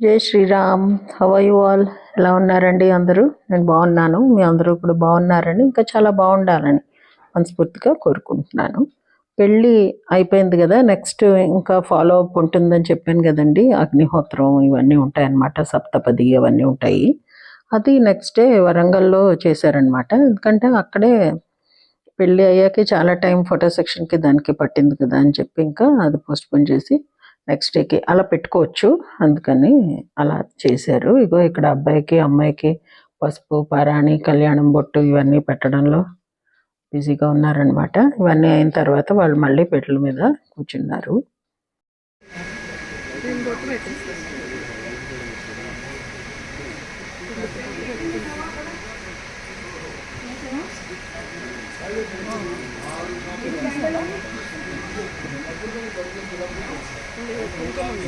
జై Sriram. Have all ఎలా ఉన్నారండి అందరూ? నేను బాగున్నాను. మీ అందరూ కూడా బాగున్నారని ఇంకా చాలా బాగుండాలని మనస్ఫూర్తిగా కోరుకుంటున్నాను. పెళ్ళి అయిపోయింది కదా నెక్స్ట్ ఇంకా ఫాలో అప్ ఉంటుందని చెప్పాను కదండి. అగ్నిహోత్రం ఇవన్నీ ఉంటాయన్నమాట సప్తపది అవన్నీ ఉంటాయి. అది నెక్స్ట్ డే వరంగల్లో చేశారనమాట ఎందుకంటే అక్కడే పెళ్ళి అయ్యాకే చాలా టైం ఫోటో సెక్షన్కి దానికి పట్టింది కదా అని చెప్పి ఇంకా అది పోస్ట్పోన్ చేసి నెక్స్ట్ డేకి అలా పెట్టుకోవచ్చు. అందుకని అలా చేశారు. ఇగో ఇక్కడ అబ్బాయికి అమ్మాయికి పసుపు పరాణి కళ్యాణం బొట్టు ఇవన్నీ పెట్టడంలో బిజీగా ఉన్నారనమాట ఇవన్నీ అయిన తర్వాత వాళ్ళు మళ్ళీ పెట్టల మీద కూర్చున్నారు.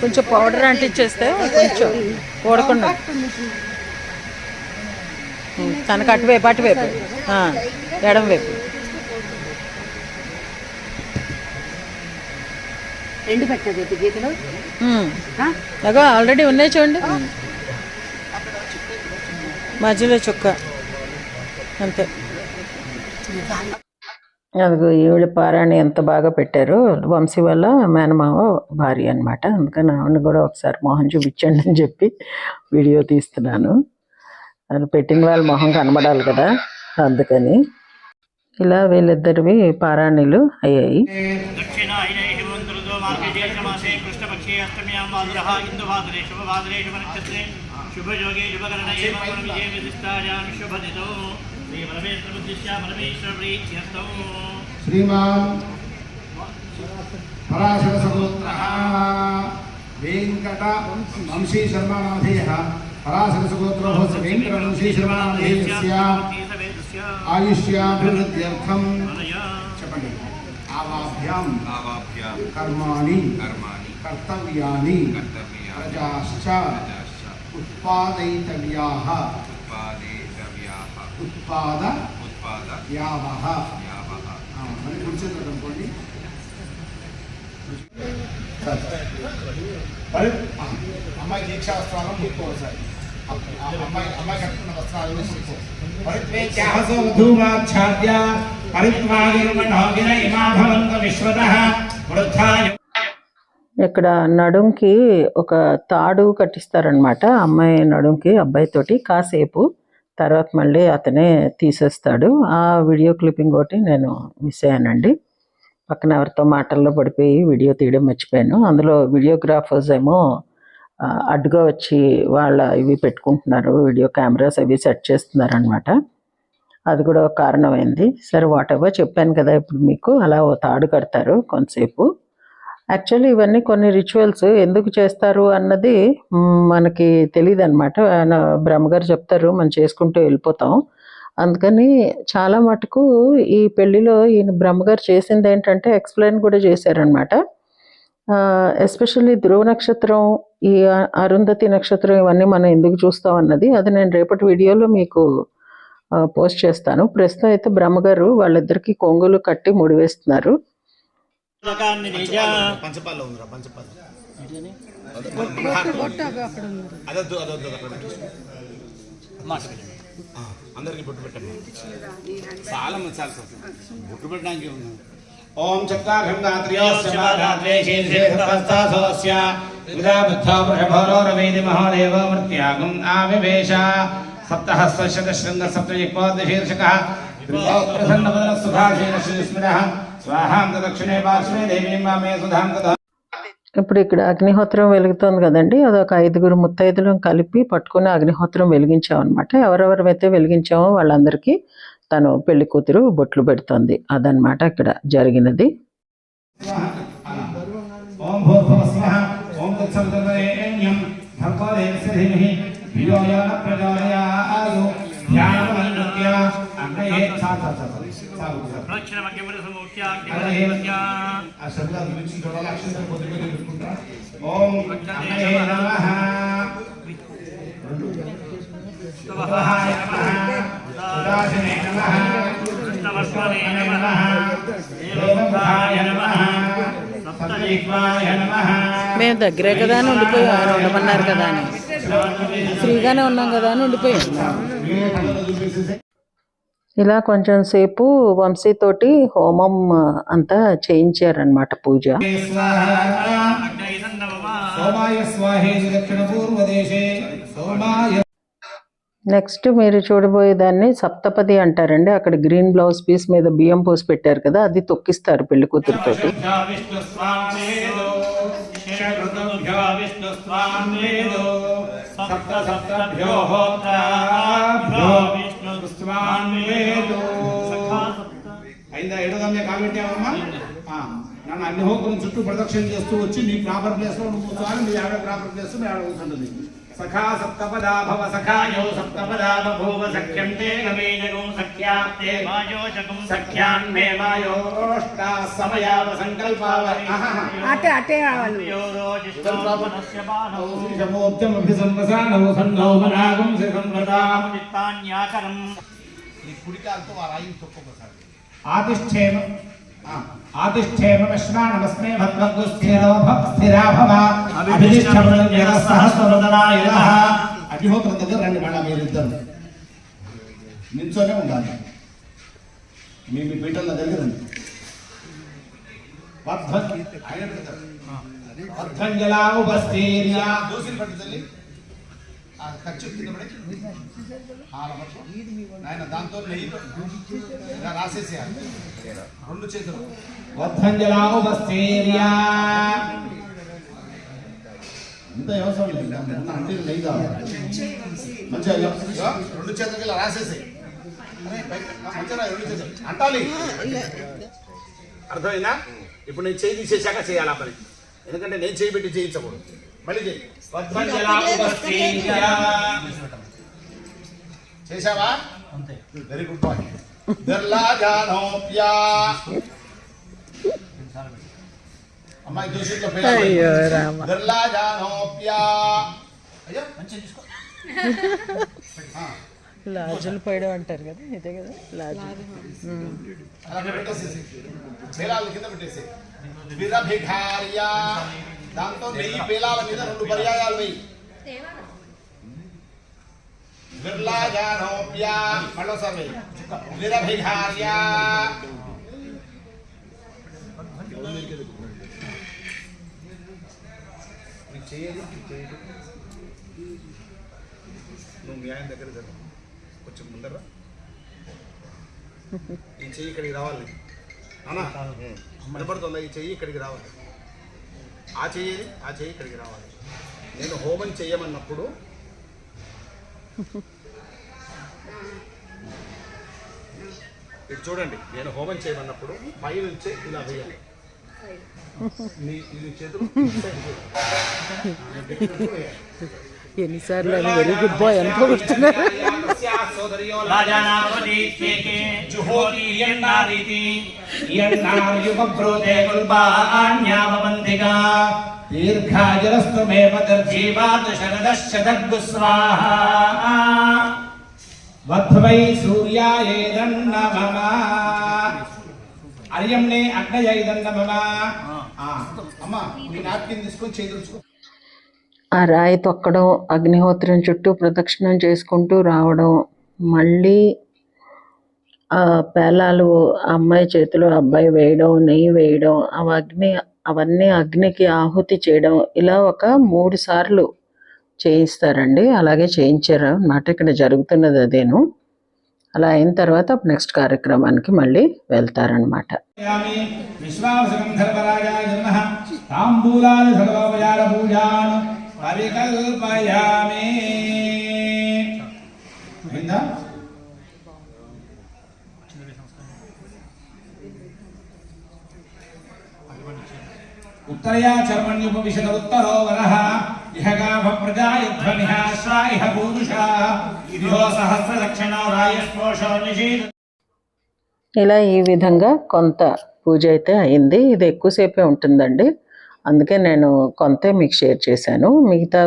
కొంచెం పౌడర్ అంటించేస్తే కొంచెం ఓడకుండా తనకు అటువైపు అటువైపు. ఎడం వైపు రెండు గీతలు. అగో ఆల్రెడీ ఉన్నాయి చూడండి. మధ్యలో చుక్క. అంతే. అదిగో ఈవిడ పారాయణ ఎంత బాగా పెట్టారు వంశీ వల్ల మేనమావ భార్య అనమాట అందుకని ఆవిడని కూడా ఒకసారి మొహం చూపించండి అని చెప్పి వీడియో తీస్తున్నాను. అది పెట్టిన వాళ్ళ మొహం కనబడాలి కదా అందుకని. ఇలా వీళ్ళిద్దరివి పారాణిలు అయ్యాయి. శ్రీ పరమేశ్వరుద్దిశ్యా పరమేశ్వరీ श्रीमान् पराशरसपुत्रः वेङ्कटवंशी वंशी पराशरसपुत्रो वेङ्कटवंशी शर्मानाधेयस्य आयुष्याभिवृद्ध्यर्थं क्षपणे आवाभ्यां कर्माणि। कर्तव्यानि। प्रजाश्च। उत्पादयितव्याः। उत्पादयावः। అమ్మాయి దీక్షా వస్త్రాలను ముట్టుకోవాలి సార్. అమ్మాయి అమ్మాయి కట్టుకున్న వస్త్రాలను ఇక్కడ నడుంకి ఒక తాడు కట్టిస్తారనమాట అమ్మాయి నడుంకి అబ్బాయితోటి కాసేపు. తర్వాత మళ్ళీ అతనే తీసేస్తాడు. ఆ వీడియో క్లిప్పింగ్ ఒకటి నేను మిస్ అయ్యానండి. పక్కన ఎవరితో మాటల్లో పడిపోయి వీడియో తీయడం మర్చిపోయాను. అందులో వీడియోగ్రాఫర్స్ ఏమో అడ్డుగా వచ్చి వాళ్ళ ఇవి పెట్టుకుంటున్నారు వీడియో కెమెరాస్ అవి సెట్ చేస్తున్నారు అనమాట అది కూడా ఒక కారణమైంది. సరే వాట్ చెప్పాను కదా ఇప్పుడు మీకు అలా ఓ తాడు కడతారు కొంతసేపు. యాక్చువల్లీ ఇవన్నీ కొన్ని రిచువల్స్ ఎందుకు చేస్తారు అన్నది మనకి తెలియదు అనమాట బ్రహ్మగారు చెప్తారు మనం చేసుకుంటూ వెళ్ళిపోతాం. అందుకని చాలా మటుకు ఈ పెళ్ళిలో ఈయన బ్రహ్మగారు చేసింది ఏంటంటే ఎక్స్ప్లెయిన్ కూడా చేశారనమాట ఎస్పెషల్లీ ధ్రువ నక్షత్రం ఈ అరుంధతి నక్షత్రం ఇవన్నీ మనం ఎందుకు చూస్తాం అన్నది అది నేను రేపటి వీడియోలో మీకు పోస్ట్ చేస్తాను. ప్రస్తుతం అయితే బ్రహ్మగారు వాళ్ళిద్దరికి కొంగులు కట్టి ముడివేస్తున్నారు లోకాన్ని నిజ. పంచపాల్లో ఉందిరా పంచపాలు. అందరికి బొట్టు పెట్టండి. చాలా చాలా బుట్టు పెట్టడానికి ఉంది ఓం చక్రాఘం మహాదేవ మృత్యాగం ఆవివేశ. సప్తహస్త శృంగ సప్తజిక్పోద్ద శీర్షక. ప్రసన్నవదన దక్షిణే పార్శ్వే దేవీం వామే ఇప్పుడు ఇక్కడ అగ్నిహోత్రం వెలుగుతోంది కదండి. అదొక ఐదుగురు ముత్తైదులను కలిపి పట్టుకుని అగ్నిహోత్రం వెలిగించామన్నమాట. ఎవరెవరైతే వెలిగించామో వాళ్ళందరికీ తను పెళ్ళి కూతురు బొట్లు పెడుతోంది. అదనమాట ఇక్కడ జరిగినది. ఓం మేము దగ్గరే కదా అని ఉండిపోయాం ఉండమన్నారు కదా అని ఫ్రీగానే ఉన్నాం కదా అని ఉండిపోయాం ఇలా కొంచెం సేపు వంశీతోటి హోమం అంతా చేయించారనమాట పూజ నెక్స్ట్ మీరు చూడబోయేదాన్ని సప్తపది అంటారండి అక్కడ గ్రీన్ బ్లౌజ్ పీస్ మీద బియ్యం పోసి పెట్టారు కదా అది తొక్కిస్తారు పెళ్ళి కూతురుతోటి విష్ణు సప్త స్వామేదో అయిందా? ఏడోదమ్మే కాబట్టావమ్మా నన్ను అగ్నిహోత్రం చుట్టూ ప్రదక్షిణ చేస్తూ వచ్చి నీ ప్రాపర్ ప్లేస్లో నువ్వు కూర్చోవాలి నీ ఆవిడ ప్రాపర్ ప్లేస్ మీ ఆవిడ కూర్చుంటుంది. సఖా సప్తపదా భవ సఖాయో సప్తపదా బభూవ సఖ్యం తే నమే జగం సఖ్యాతే మాయోజకం సఖ్యాన్ మే మాయోష్ట సమయావ సంకల్పావ అటే అటే యోరోజిష్టోపనస్య బాణౌ. శమోద్యమభిసంవసానో సన్నో మనాగం శ్రీసంవతాం చిత్తాన్యాకరం ఆతిష్ఠేమ ఆ, ఆతిష్ఠేమ విశ్వానమస్మే భద్వగ్గు స్థిరో స్థిరా భవ అభిధిష్ఠమనం యద సహస్రవదనాయ నమః. అగ్నిహోత్రం దగ్గర రండి మళ్ళా మీరిద్దరు. నిల్చొనే ఉండాలి. మీ మీ పీఠల దగ్గర రండి. వర్ధంజలా ఉపస్థీర్య. దోసిని పట్టు తల్లి ఆ ఖర్చు కింద నాయన దాంతో రాసేసేయాలి. రెండు చేతులు. ఇంత అవసరం లేదు. అంటే కావాలి. మంచిగా రెండు చేతులకి ఇలా రాసేసేయి. మంచిగా రెండు చేతులు. అంటాలి. అర్థమైందా? ఇప్పుడు నేను చేయి తీసేశాక చేయాలి ఆ పని ఎందుకంటే నేను చేయి పెట్టి చేయించకూడదు. మళ్ళీ చేశావా? వెరీ గుడ్ బాయ్ అమ్మాయి దోషిట్లో అయ్యో రామ. బిర్లా జానోప్యా అయ్యో లాజులు పోయడం అంటారు కదా ఇదే కదా? లాజు దాంతో నెయ్యి పేలాల మీద రెండు పర్యాయాలు వెయ్యి బిర్లా జానోప్య మళ్ళోసారి వెయ్యి విరభిఘార్య నీకు చేయేది చేయదు నువ్వు మీ ఆయన దగ్గర జరుగు. కొంచెం ముందర ఈ చెయ్యి ఇక్కడికి రావాలి. అవునా వినపడుతుందా? ఈ చెయ్యి ఇక్కడికి రావాలి. ఆ చెయ్యి ఆ చెయ్యి ఇక్కడికి రావాలి. నేను హోమం చెయ్యమన్నప్పుడు ఇది చూడండి నేను హోమం చేయమన్నప్పుడు పై నుంచే ఇలా వేయాలి. ఎన్నిసార్లు అని వెరీ గుడ్ బాయ్ అనుకోబడుతున్నారు. రాజానామదీత్యేకే జుహోతీర్యన్నారీతి ఇయన్నార్యుపభ్రూతే కుల్పాన్యావవంతిగా దీర్ఘాజలస్తు మే వధ్వై సూర్యాయేదన్న మమ అర్యంనే అగ్నయైదన్న అమ్మా మీ నాప్కిన్ తీసుకొని చేతులుచుకో ఆ రాయి తొక్కడం అగ్నిహోత్రం చుట్టూ ప్రదక్షిణం చేసుకుంటూ రావడం మళ్ళీ ఆ పేలాలు ఆ అమ్మాయి చేతిలో అబ్బాయి వేయడం నెయ్యి వేయడం అవి అగ్ని అవన్నీ అగ్నికి ఆహుతి చేయడం ఇలా ఒక మూడు సార్లు చేయిస్తారండి. అలాగే చేయించారు. అన్నమాట ఇక్కడ జరుగుతున్నది అదేను. అలా అయిన తర్వాత నెక్స్ట్ కార్యక్రమానికి మళ్ళీ వెళ్తారనమాట యామి విశ్వాసకం ధర్మరాజాయ నమః తాంబూలాది సర్వోపచార పూజాన్ పరికల్పయామి అయిందా उत्तरया चर्मण्युपविशद उत्तरो वरः इह गाव प्रजा यध्वनिः श्रा इह पूरुषा इहो सहस्रलक्षणो रायस्पोषो निषीद ఇలా ఈ విధంగా కొంత పూజ అయితే అయింది ఇది ఎక్కువసేపే ఉంటుందండి అందుకే నేను కొంత మీకు షేర్ చేశాను. మిగతా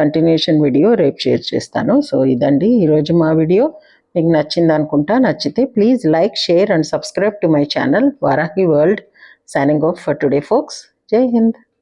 కంటిన్యూషన్ వీడియో రేపు షేర్ చేస్తాను. సో ఇదండి ఈరోజు మా వీడియో మీకు నచ్చింది అనుకుంటా నచ్చితే please like share and subscribe to my channel Varahi world signing off for today folks జై హింద్